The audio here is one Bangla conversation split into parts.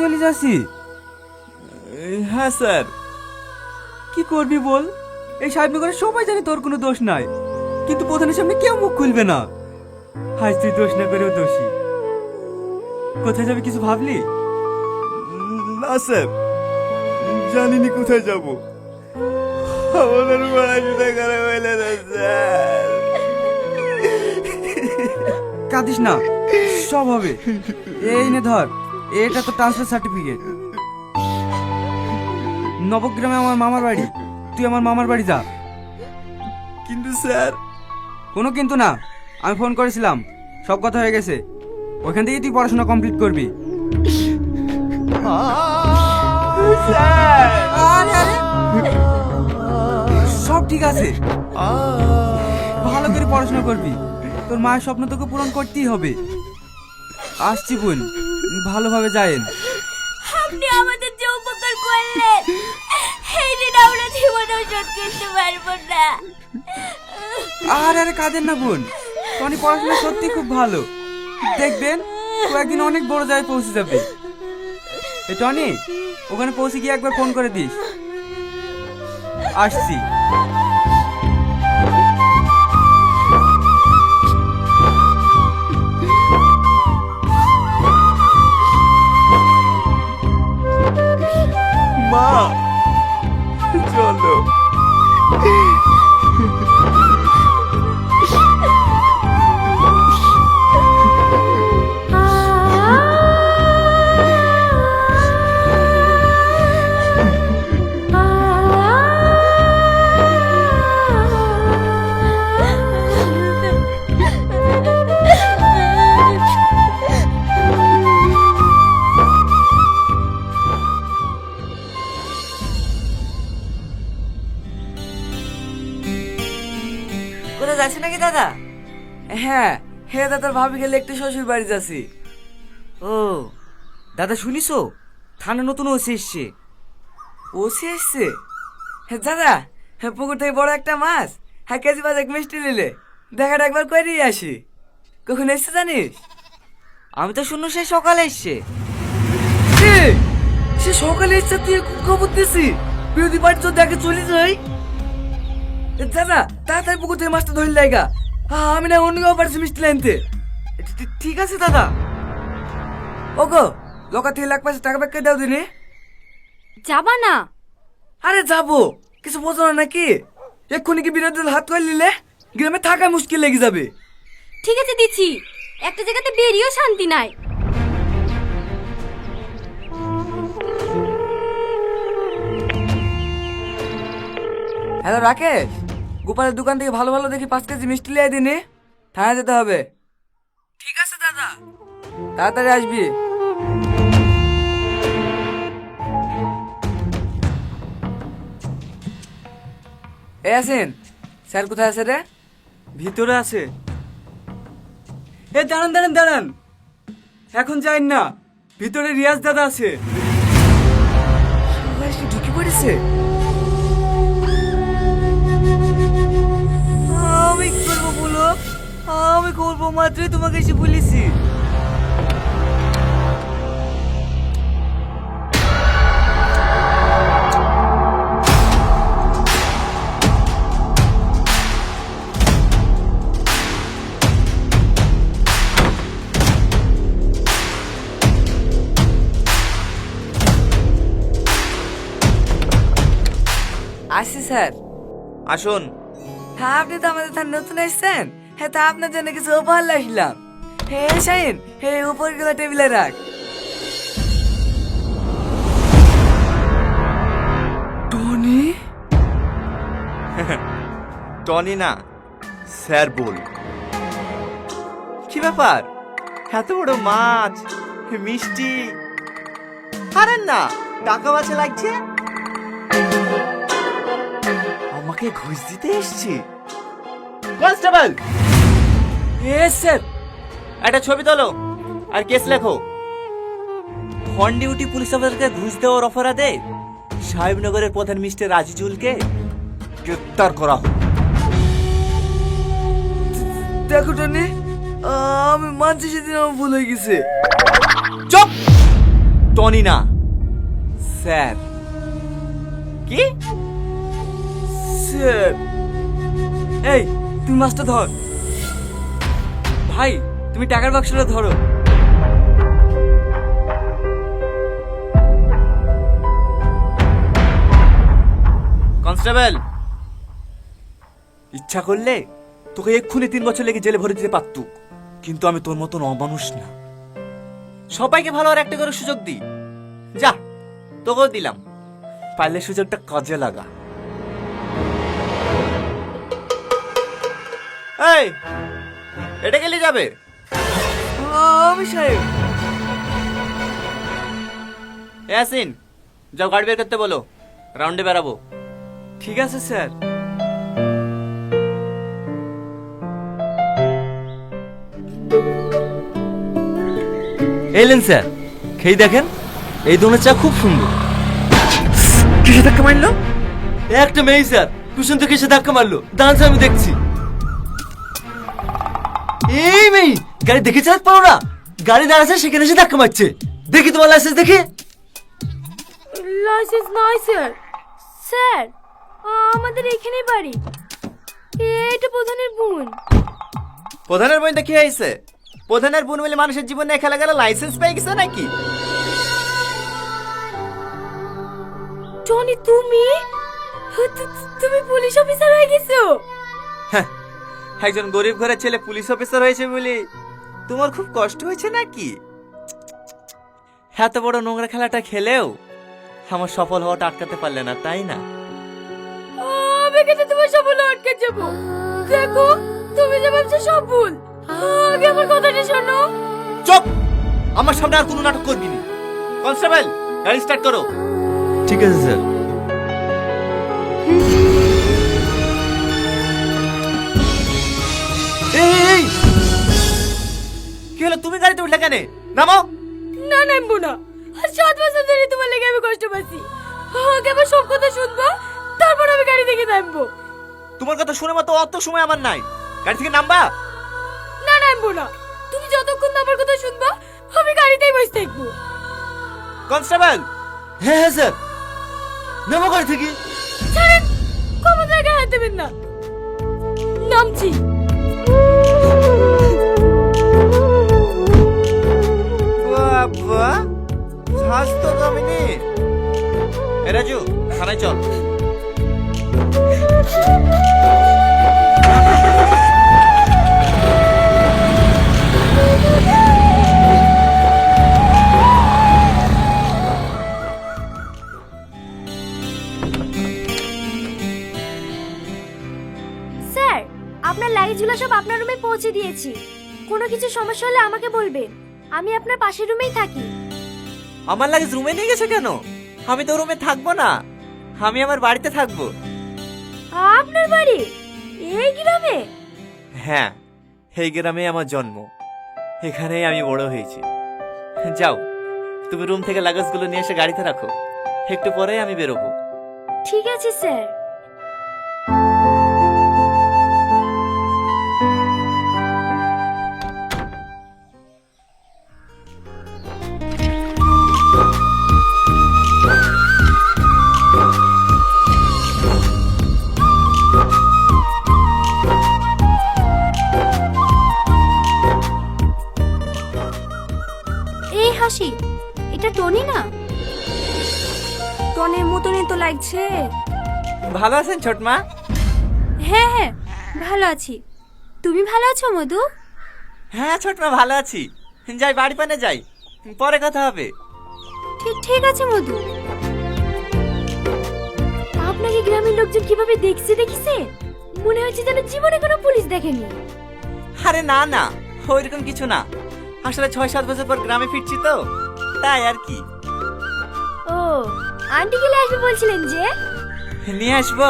চলে যাচ্ছি। হ্যাঁ স্যার। কি করবি বল? এই সাহেবনগরে সবাই জানে তোর কোনো দোষ নাই। কিন্তু প্রধানের সামনে কেউ মুখ খুলবে না। আজ তুই দোষ না করেও দোষী। কোথায় যাবে কিছু ভাবলি? না স্যার। জানিনি কোথায় যাব। আমাদের পড়াশোনা করা হইলে না স্যার। কাঁদিস না। সব হবে। এই নে ধর। এটা তো ট্রান্সফার সার্টিফিকেট নবগ্রামে আমার মামার বাড়ি। তুই আমার মামার বাড়ি যা। কিন্তু স্যার। কোনো কিন্তু না। আমি ফোন করেছিলাম। সব কথা হয়ে গেছে। ওখান থেকেই তুই পড়াশোনা কমপ্লিট করবি। সব ঠিক আছে। ভালো করে পড়াশোনা করবি। তোর মায়ের স্বপ্ন তোকে পূরণ করতেই হবে। আসছি বোন। ভালোভাবে যায়েন। আপনি আমাদের যে উপকার করলেন এই ঋণ আমরা জীবনেও শোধ করতে পারব না। আর আরে কাঁদেন না বোন টনি পড়াশোনা সত্যি খুব ভালো। দেখবেন ও একদিন অনেক বড় জায়গায় পৌঁছে যাবে। এ টনি ওখানে পৌঁছে গিয়ে একবার ফোন করে দিস। আসছি। হ্যাঁ হে দাদার ভাবি গেলে একটু শ্বশুর বাড়ি যাচ্ছি। ও দাদা শুনিস থানা নতুন ওসি এসছে। ওসি এসছে? হ্যাঁ দাদা হ্যাঁ পুকুর থেকে বড় একটা মাছ। হ্যাঁ কেজি বাজার মিষ্টি নিলে। দেখাটা একবার করেই আসি। কখন এসছে জানিস? আমি তো শুনু সে সকালে এসছে। সে সকালে এসছে তুই খবর দিছি। বিরোধী পার্টি তো দেখে চলে যাই। দাদা তাড়াতাড়ি পুকুর থেকে মাছটা ধরে লাইগা আমি না অন্য কেউ পারছি মিষ্টি লাইনতে ঠিক আছে দাদা। ওগো লোকা থেকে লাখ পাঁচশো টাকা ব্যাগ দাও দিনে? যাবা না। আরে যাব। কিছু বোঝো না নাকি? এক্ষুনি কি দল হাত করে নিলে? গ্রামে থাকা মুশকিল লেগে যাবে। ঠিক আছে দিচ্ছি। একটা জায়গাতে বেরিয়েও শান্তি নাই। হ্যালো রাকেশ। গোপালের দোকান থেকে ভালো ভালো দেখি পাঁচ কেজি মিষ্টি লিয়ে দিনে। থানায় যেতে হবে। ঠিক আছে দাদা। তাড়াতাড়ি আসবি। এ আসেন স্যার কোথায় আছে রে? ভিতরে আছে। এ দাঁড়ান দাঁড়ান দাঁড়ান। এখন যাই না ভিতরে রিয়াজ দাদা আছে। সবাই ঢুকে পড়েছে। করব মাত্রই তোমাকে এসে বলেছি। আসি স্যার। আসুন। হ্যাঁ আপনি তো আমাদের নতুন এসেছেন? হ্যাঁ তা আপনার জন্য কিছু উপহার আসলাম। হে শাইন হে উপরগুলো টেবিলে রাখ। টনি? টনি না স্যার বল। কি ব্যাপার? এত বড় মাছ মিষ্টি। আরে না টাকা বাছে লাগছে? আমাকে ঘুষ দিতে এসছি। কনস্টেবল! Yes sir. একটা ছবি তোলো। আর কেস লেখো। ফন ডিউটি পুলিশ অফিসারকে ঘুষ দেওয়ার অপরাধে সাহেবনগরের প্রধান মিস্টার রাজিজুলকে? গ্রেপ্তার করা হোক। দেখো টনি আমি মানছি সেদিন আমার ভুল হয়ে গেছে। চুপ! টনি না। স্যার। কি? স্যার। এই তুমি মাছটা ধর। ভাই তুমি টাকার বাক্সটা ধরো। কনস্টেবল। ইচ্ছা করলে তোকে এক্ষুনি তিন বছর লেগে জেলে ভরে দিতে পারতুক কিন্তু আমি তোর মতন অমানুষ না। সবাইকে ভালো আর একটা করে সুযোগ দি। যা তোকেও দিলাম। পারলে সুযোগটা কাজে লাগা। এই এটা গেলে যাবে। আমি সাহেব। ইয়াসিন যাও গাড়ি বের করতে বলো রাউন্ডে বেরাবো ঠিক আছে স্যার। এলেন স্যার। খেয়ে দেখেন এই ধরনের চা খুব সুন্দর। কিসে ধাক্কা মারলো? একটা মেয়ে স্যার। টুশন থেকে এসে ধাক্কা মারলো? দাঁড়ান স্যার, আমি দেখছি। এই মেয়ে গাড়ি দেখে চালাতে পারো না। গাড়ি দাঁড়াচ্ছে সেখানে এসে ধাক্কা মারছে। দেখি তোমার লাইসেন্স দেখি। লাইসেন্স নয় স্যার স্যার আমাদের এখানেই বাড়ি। এটা প্রধানের বোন। প্রধানের বইটা কি হয়েছে? প্রধানের বোন মিলে মানুষের জীবনে খেলা গেলে লাইসেন্স পেয়ে গেছে নাকি? টনি তুমি? তু- তুমি পুলিশ অফিসার হয়ে গেছো? হ্যাঁ, একজন গরিব ঘরের ছেলে পুলিশ অফিসার হয়েছে বলে তোমার খুব কষ্ট হয়েছে নাকি? এত বড় নোংরা খেলাটা খেলেও আমার সফল হওয়াটা আটকাতে পারলে না তাই না? আমি তোমার সফল আটকে যাব। দেখো তুমি যে ভাবছ সব ভুল আগে আমার কথাটা শোনো। চুপ! আমার সামনে আর কোনো নাটক করবি না। কনস্টেবল গাড়ি স্টার্ট করো। ঠিক আছে স্যার। কি হলো? তুমি গাড়িতে উঠলে কেন? নামো। না নামবো না। আর সাত বছর ধরে তোমার লেগে আমি কষ্ট পাচ্ছি। আগে আমার সব কথা শুনব তারপর আমি গাড়ি থেকে নামবো। তোমার কথা শুনে মতো অত সময় আমার নাই। গাড়ি থেকে নামবা। না নামবো না। তুমি যতক্ষণ আমার কথা শুনবা আমি গাড়িতেই বসে থাকব। কনস্টেবল। হ্যাঁ হ্যাঁ স্যার। নেমো গাড়ি থেকে। ছাড়েন কোনো জায়গায় হাত দেবেন না। নামছি। বাবা স্বাস্থ্য কমেনি। এ রাজু, থানায় চল। স্যার, আপনার লাগেজগুলো সব আপনার রুমে পৌঁছে দিয়েছি। কোনো কিছু সমস্যা হলে আমাকে বলবেন। আমি আপনার পাশের রুমেই থাকি। আমার লাগেজ রুমে নিয়ে গেছে কেন? আমি তো রুমে থাকব না। আমি আমার বাড়িতে থাকব। আপনার বাড়ি? এই গ্রামে? হ্যাঁ এই গ্রামে আমার জন্ম। এখানেই আমি বড় হয়েছি। যাও তুমি রুম থেকে লাগেজগুলো নিয়ে এসে গাড়িতে রাখো। একটু পরেই আমি বেরোবো। ঠিক আছে স্যার। ছোটমা হ্যাঁ হ্যাঁ ভালো আছি। তুমি ভালো আছো মধু? হ্যাঁ ছোটমা ভালো আছি। যাই বাড়ি পানে যাই। পরে কথা হবে। ঠিক ঠিক আছে মধু। আপনাকে গ্রামের লোকজন কীভাবে দেখছে দেখিছে? মনে হচ্ছে যেন জীবনে কোনো পুলিশ দেখেনি। আরে না না ওইরকম কিছু না। আসলে ছয় সাত বছর পর গ্রামে ফিরছি তো। তাই আর কি। ও আন্টি গেলে আসবে বলছিলেন যে? নিয়ে আসব।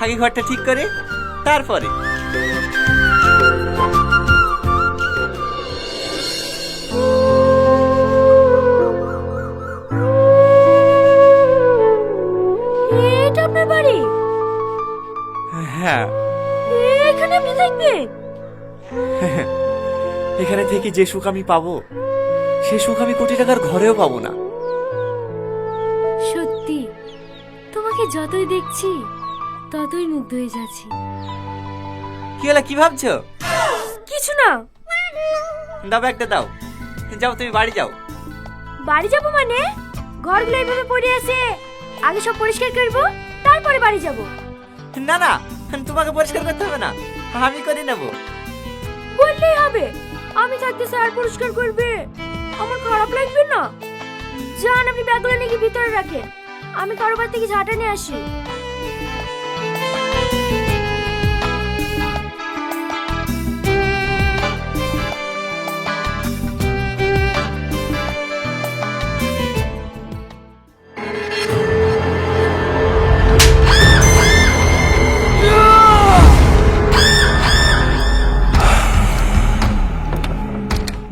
আগে ঘরটা ঠিক করে তারপরে। এটা আপনার বাড়ি? হ্যাঁ। এখানে আপনি থাকবেন? এখানে থেকে যে সুখ আমি পাবো সে সুখ আমি কোটি টাকার ঘরেও পাবো না। যতই দেখছি ততই মুগ্ধ হয়ে যাচ্ছি। কি হলো কি ভাবছ? কিছু না। দাও ব্যাগটা দাও। যাও তুমি বাড়ি যাও। বাড়ি যাব মানে? ঘরগুলো এইভাবে পড়ে আছে। আগে সব পরিষ্কার করব তারপরে বাড়ি যাব। না না তোমাকে পরিষ্কার করতে হবে না। আমি করে নেব। বললেই হবে। আমি থাকতে স্যার পরিষ্কার করবে। আমার খারাপ লাগবে না। যান আপনি ব্যাগগুলো নিয়ে গিয়ে ভিতরে রাখেন। আমি কারোবার থেকে ঝাঁটা নিয়ে আসি?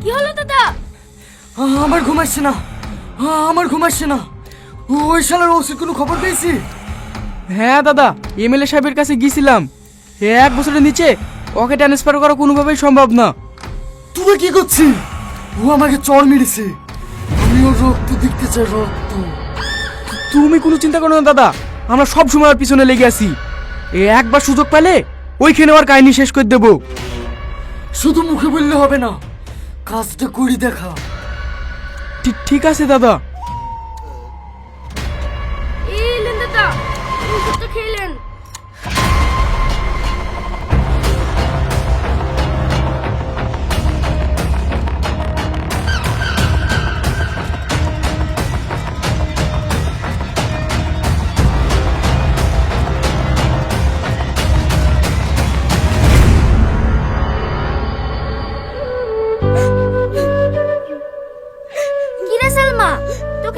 কি হলো দাদা? আমার ঘুম আসছে না। আমার ঘুম আসছে না। ওই শালার ওষুধ কোনো খবর পেয়েছি? হ্যাঁ দাদা এমএলএ সাহেবের কাছে গিয়েছিলাম। এক বছরের নিচে ওকে ট্রান্সফার করা কোনোভাবেই সম্ভব না। তুই কি করছিস? ও আমাকে চড় মেরেছে। আমি ওর রক্ত দেখতে চাই রক্ত। তুমি কোনো চিন্তা করো না দাদা আমরা সব সময় ওর পিছনে লেগে আছি। এ একবার সুযোগ পেলে ওইখানে ওর কাহিনী শেষ করে দেবো। শুধু মুখে বললে হবে না কাজটা করি দেখা। ঠিক আছে দাদা।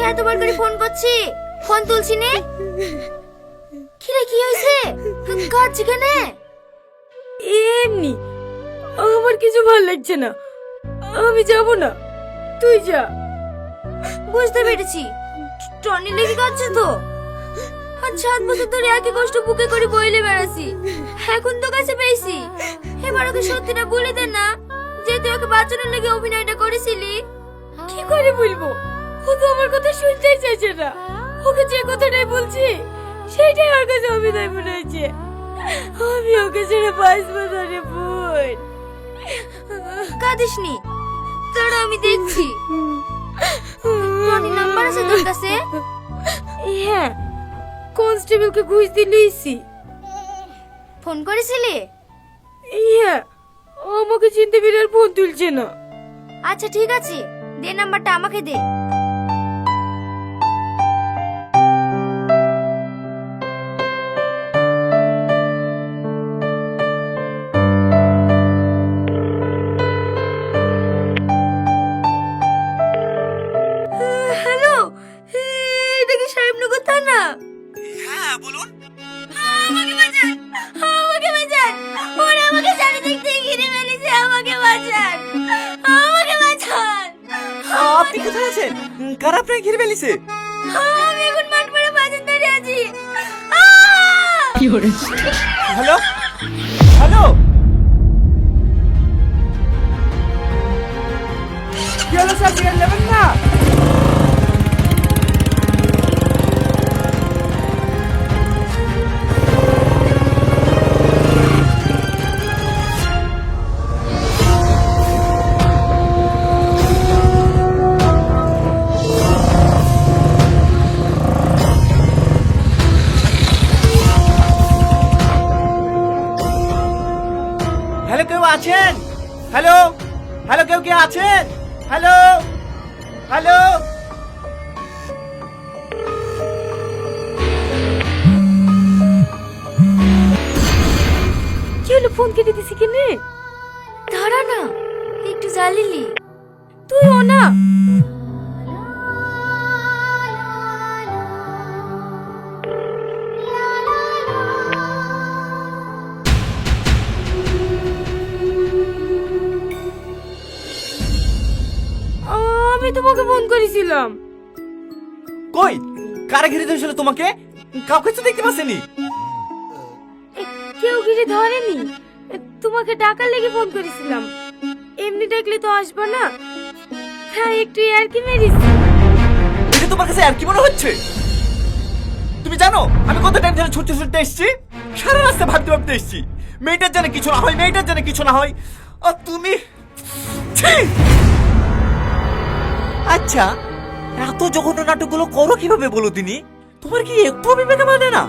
তোকে এতবার করে ফোন করছি? ফোন তুলছি নে। কি রে কি হয়েছে? কাজ কেনে? এমনি। আমার কিছু ভালো লাগছে না। আমি যাব না। তুই যা। বুঝতে পেরেছি। টনি লেগে কাচ্ছে তো? আর সাত বছর ধরে একই কষ্ট বুকে করে বইলে বেড়াছি এখন তো কাছে পেয়েছি। এবার ওকে সত্যিটা বলে দে না যে তুই ওকে বাঁচানোর লেগে অভিনয়টা করেছিলি। কি করে বলব? ও তো আমার কথা শুনতেই চাইছে না। ওকে যে কথাটাই বলছি সেইটাই ওর কাছে অভিনয় মনে হয়েছে। আমি ওকে ছেড়ে বাঁচবো না রে বোন। কাঁদিসনি। তারা আমি দেখছি। টনি নাম্বার আছে তোর কাছে? হ্যাঁ কনস্টেবলকে ঘুষ দিলেইছি ফোন করেছিলি? হ্যাঁ আমাকে চিনতে পেরে আর ফোন তুলছে না। আচ্ছা ঠিক আছে। দে নাম্বারটা আমাকে দে। হ্যালো? হ্যালো? কি হলো স্যার? হ্যালো? হ্যালো, কেউ কে আছেন? হ্যালো? হ্যালো? কি ফোন কেটে দিছি কেনে ধরা না, একটু জ্বালিলি তুইও না। আমি তোমাকে ফোন করেছিলাম। কই? কারা ঘিরে ধরেছিল তোমাকে? কাউকে তো দেখতে পাচ্ছেনি। কেউ ঘিরে ধরেনি? তোমাকে ডাকার লেগে ফোন করেছিলাম। এমনি ডাকলে তো আসবে না। হ্যাঁ একটু আর কি মেরিস এটা তোমার কাছে আর কি মনে হচ্ছে? তুমি জানো আমি কত টাইম ধরে ছুটতে ছুটতে এসেছি? সারা রাস্তা ভাবতে ভাবতে এসেছি। মেয়েটার জানে কিছু না হয় মেয়েটার জানে কিছু না হয়। আর তুমি ছি! আচ্ছা এত জঘন্য নাটকগুলো করো কীভাবে বলো তিনি তোমার কি একটু বিবেক মানে না?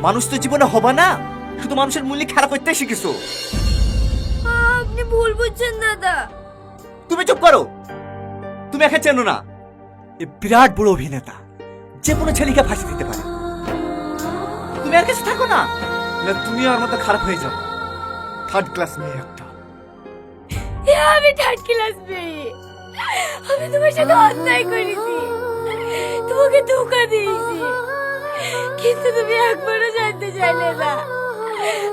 মানুষ তো জীবনে হবে না শুধু মানুষের মূল্য খারাপ করতে শিখেছো। আপনি ভুল বুঝছেন দাদা। তুমি চুপ করো। তুমি একা চেনো না। এ বিরাট বড় অভিনেতা যে কোনো ছেলেকে ফাঁসি দিতে পারে। তুমি আর কাছে থাকো না। না তুমি আর মতো খারাপ হয়ে যাও। থার্ড ক্লাস মেয়ে একটা। আমি থার্ড ক্লাস মেয়ে। আমি তোমার সাথে অন্যায় করেছি। তোমাকে ধোকা দিয়েছি। কিন্তু তুমি একবারও জানতে চাইলে না।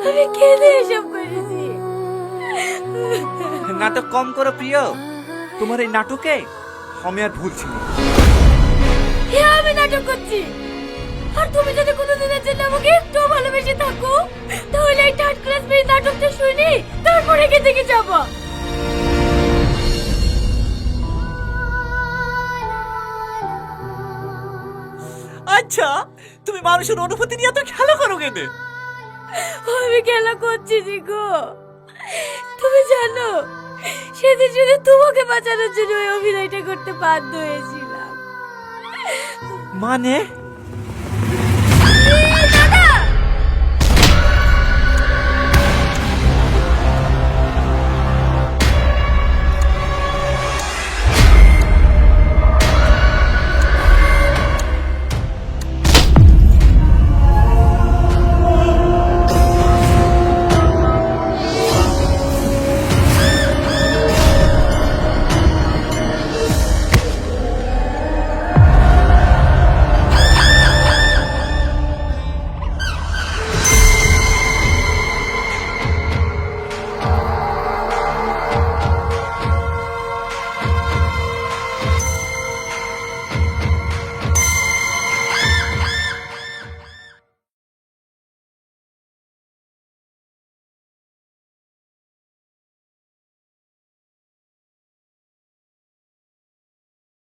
আমি কেঁদে এসব করেছি? নাটক কম করো প্রিয়। তোমার এই নাটকে আমি আর ভুল ছিল এ আমি নাটক করছি। আর তুমি যদি কোনোদিনের জন্য আমাকে একটু ভালোবেসে থাকো তাহলে এই থার্ড ক্লাস মেয়ে নাটকটা শুনি তারপরে এখান থেকে যাব। আচ্ছা তুমি মানুষের অনুভূতি নিয়ে তো খেলা করো কেনে? আমি খেলা করছি জিগো তুমি জানো সেদিন যদি তোমাকে বাঁচানোর জন্য ওই অভিনয়টা করতে বাধ্য হয়েছিলাম। মানে?